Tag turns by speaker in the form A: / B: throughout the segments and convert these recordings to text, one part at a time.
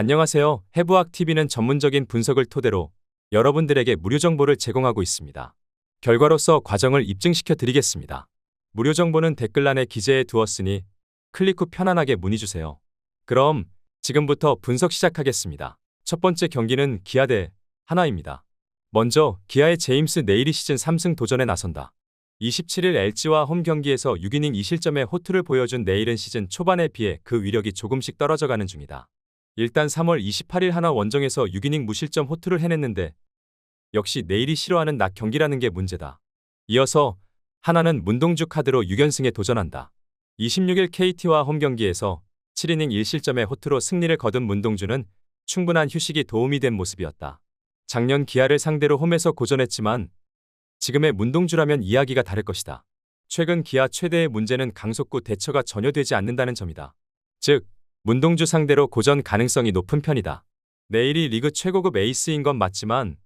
A: 안녕하세요. 해부학TV는 전문적인 분석을 토대로 여러분들에게 무료 정보를 제공하고 있습니다. 결과로서 과정을 입증시켜 드리겠습니다. 무료 정보는 댓글란에 기재해 두었으니 클릭 후 편안하게 문의 주세요. 그럼 지금부터 분석 시작하겠습니다. 첫 번째 경기는 기아 대 하나입니다. 먼저 기아의 제임스 네일이 시즌 3승 도전에 나선다. 27일 LG와 홈 경기에서 6이닝 2실점의 호투를 보여준 네일은 시즌 초반에 비해 그 위력이 조금씩 떨어져가는 중이다. 일단 3월 28일 하나 원정에서 6이닝 무실점 호투를 해냈는데 역시 내일이 싫어하는 낮 경기라는 게 문제다. 이어서 하나는 문동주 카드로 6연승에 도전한다. 26일 KT와 홈 경기에서 7이닝 1실점의 호투로 승리를 거둔 문동주는 충분한 휴식이 도움이 된 모습이었다. 작년 기아를 상대로 홈에서 고전했지만 지금의 문동주라면 이야기가 다를 것이다. 최근 기아 최대의 문제는 강속구 대처가 전혀 되지 않는다는 점이다. 즉, 문동주 상대로 고전 가능성이 높은 편이다. 내일이 리그 최고급 에이스인 건 맞지만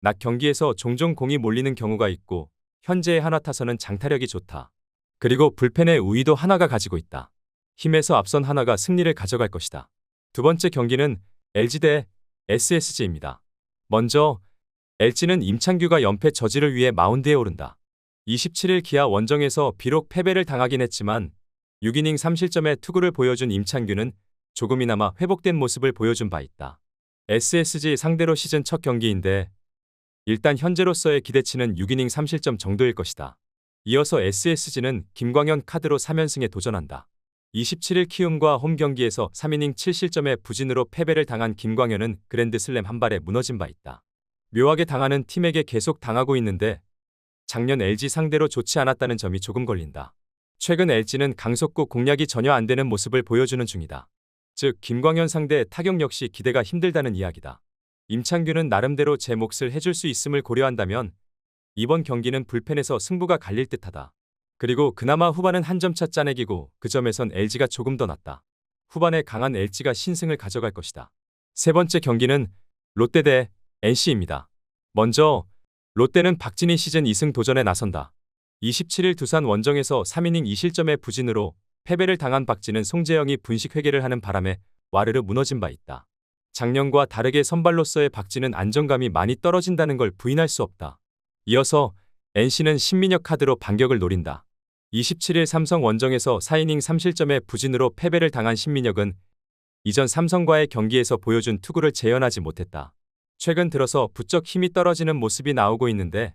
A: 낮 경기에서 종종 공이 몰리는 경우가 있고 현재의 하나 타선은 장타력이 좋다. 그리고 불펜의 우위도 하나가 가지고 있다. 힘에서 앞선 하나가 승리를 가져갈 것이다. 두 번째 경기는 LG 대 SSG입니다. 먼저 LG는 임창규가 연패 저지를 위해 마운드에 오른다. 27일 기아 원정에서 비록 패배를 당하긴 했지만 6이닝 3실점의 투구를 보여준 임창규는 조금이나마 회복된 모습을 보여준 바 있다. SSG 상대로 시즌 첫 경기인데 일단 현재로서의 기대치는 6이닝 3실점 정도일 것이다. 이어서 SSG는 김광현 카드로 3연승에 도전한다. 27일 키움과 홈 경기에서 3이닝 7실점의 부진으로 패배를 당한 김광현은 그랜드슬램 한 발에 무너진 바 있다. 묘하게 당하는 팀에게 계속 당하고 있는데 작년 LG 상대로 좋지 않았다는 점이 조금 걸린다. 최근 LG는 강속구 공략이 전혀 안 되는 모습을 보여주는 중이다. 즉 김광현 상대 타격 역시 기대가 힘들다는 이야기다. 임창규는 나름대로 제 몫을 해줄 수 있음을 고려한다면 이번 경기는 불펜에서 승부가 갈릴 듯하다. 그리고 그나마 후반은 한 점차 짜내기고 그 점에선 LG가 조금 더 낫다. 후반에 강한 LG가 신승을 가져갈 것이다. 세 번째 경기는 롯데 대 NC입니다. 먼저 롯데는 박진희 시즌 2승 도전에 나선다. 27일 두산 원정에서 3이닝 2실점의 부진으로 패배를 당한 박진은 송재영이 분식 회계를 하는 바람에 와르르 무너진 바 있다. 작년과 다르게 선발로서의 박진은 안정감이 많이 떨어진다는 걸 부인할 수 없다. 이어서 NC는 신민혁 카드로 반격을 노린다. 27일 삼성 원정에서 4이닝 3실점의 부진으로 패배를 당한 신민혁은 이전 삼성과의 경기에서 보여준 투구를 재현하지 못했다. 최근 들어서 부쩍 힘이 떨어지는 모습이 나오고 있는데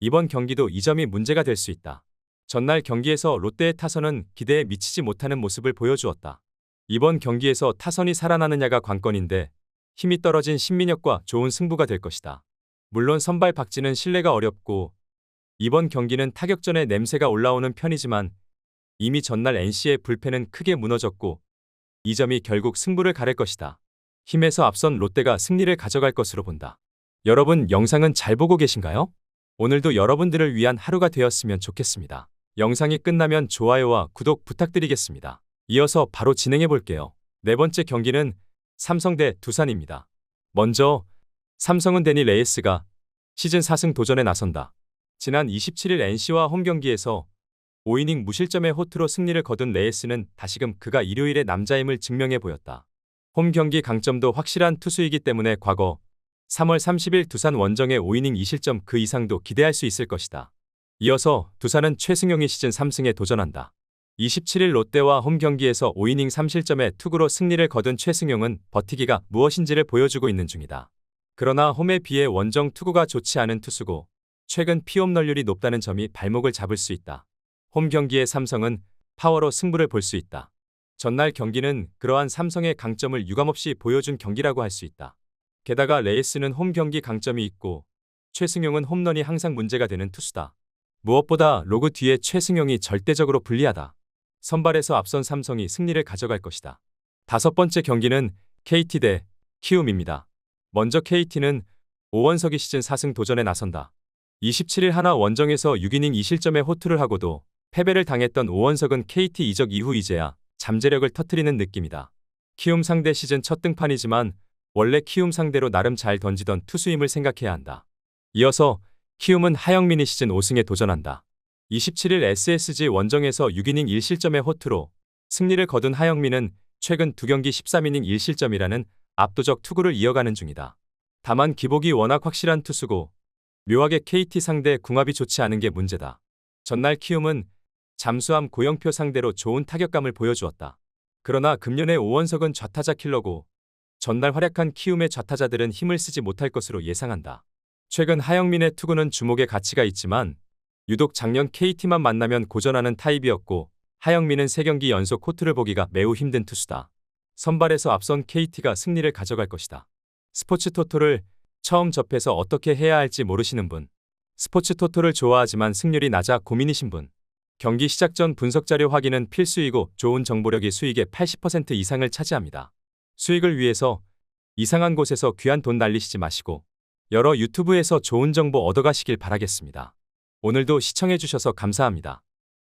A: 이번 경기도 이 점이 문제가 될 수 있다. 전날 경기에서 롯데의 타선은 기대에 미치지 못하는 모습을 보여주었다. 이번 경기에서 타선이 살아나느냐가 관건인데 힘이 떨어진 신민혁과 좋은 승부가 될 것이다. 물론 선발 박지는 신뢰가 어렵고 이번 경기는 타격전에 냄새가 올라오는 편이지만 이미 전날 NC의 불펜은 크게 무너졌고 이 점이 결국 승부를 가릴 것이다. 힘에서 앞선 롯데가 승리를 가져갈 것으로 본다. 여러분 영상은 잘 보고 계신가요? 오늘도 여러분들을 위한 하루가 되었으면 좋겠습니다. 영상이 끝나면 좋아요와 구독 부탁드리겠습니다. 이어서 바로 진행해 볼게요. 네 번째 경기는 삼성 대 두산입니다. 먼저 삼성은 데니 레이스가 시즌 4승 도전에 나선다. 지난 27일 NC와 홈 경기에서 5이닝 무실점의 호투로 승리를 거둔 레이스는 다시금 그가 일요일의 남자임을 증명해 보였다. 홈 경기 강점도 확실한 투수이기 때문에 과거 3월 30일 두산 원정의 5이닝 2실점 그 이상도 기대할 수 있을 것이다. 이어서 두산은 최승용이 시즌 3승에 도전한다. 27일 롯데와 홈 경기에서 5이닝 3실점의 투구로 승리를 거둔 최승용은 버티기가 무엇인지를 보여주고 있는 중이다. 그러나 홈에 비해 원정 투구가 좋지 않은 투수고 최근 피홈널률이 높다는 점이 발목을 잡을 수 있다. 홈 경기의 삼성은 파워로 승부를 볼 수 있다. 전날 경기는 그러한 삼성의 강점을 유감없이 보여준 경기라고 할 수 있다. 게다가 레이스는 홈 경기 강점이 있고 최승용은 홈런이 항상 문제가 되는 투수다. 무엇보다 로그 뒤에 최승용이 절대적으로 불리하다. 선발에서 앞선 삼성이 승리를 가져갈 것이다. 다섯 번째 경기는 KT 대 키움입니다. 먼저 KT는 오원석이 시즌 4승 도전에 나선다. 27일 하나 원정에서 6이닝 2실점의 호투를 하고도 패배를 당했던 오원석은 KT 이적 이후 이제야 잠재력을 터트리는 느낌이다. 키움 상대 시즌 첫 등판이지만 원래 키움 상대로 나름 잘 던지던 투수임을 생각해야 한다. 이어서 키움은 하영민이 시즌 5승에 도전한다. 27일 SSG 원정에서 6이닝 1실점의 호투로 승리를 거둔 하영민은 최근 두 경기 13이닝 1실점이라는 압도적 투구를 이어가는 중이다. 다만 기복이 워낙 확실한 투수고 묘하게 KT 상대 궁합이 좋지 않은 게 문제다. 전날 키움은 잠수함 고영표 상대로 좋은 타격감을 보여주었다. 그러나 금년의 오원석은 좌타자 킬러고 전날 활약한 키움의 좌타자들은 힘을 쓰지 못할 것으로 예상한다. 최근 하영민의 투구는 주목의 가치가 있지만 유독 작년 KT만 만나면 고전하는 타입이었고 하영민은 3경기 연속 코트를 보기가 매우 힘든 투수다. 선발에서 앞선 KT가 승리를 가져갈 것이다. 스포츠 토토를 처음 접해서 어떻게 해야 할지 모르시는 분, 스포츠 토토를 좋아하지만 승률이 낮아 고민이신 분, 경기 시작 전 분석 자료 확인은 필수이고 좋은 정보력이 수익의 80% 이상을 차지합니다. 수익을 위해서 이상한 곳에서 귀한 돈 날리시지 마시고 여러 유튜브에서 좋은 정보 얻어가시길 바라겠습니다. 오늘도 시청해주셔서 감사합니다.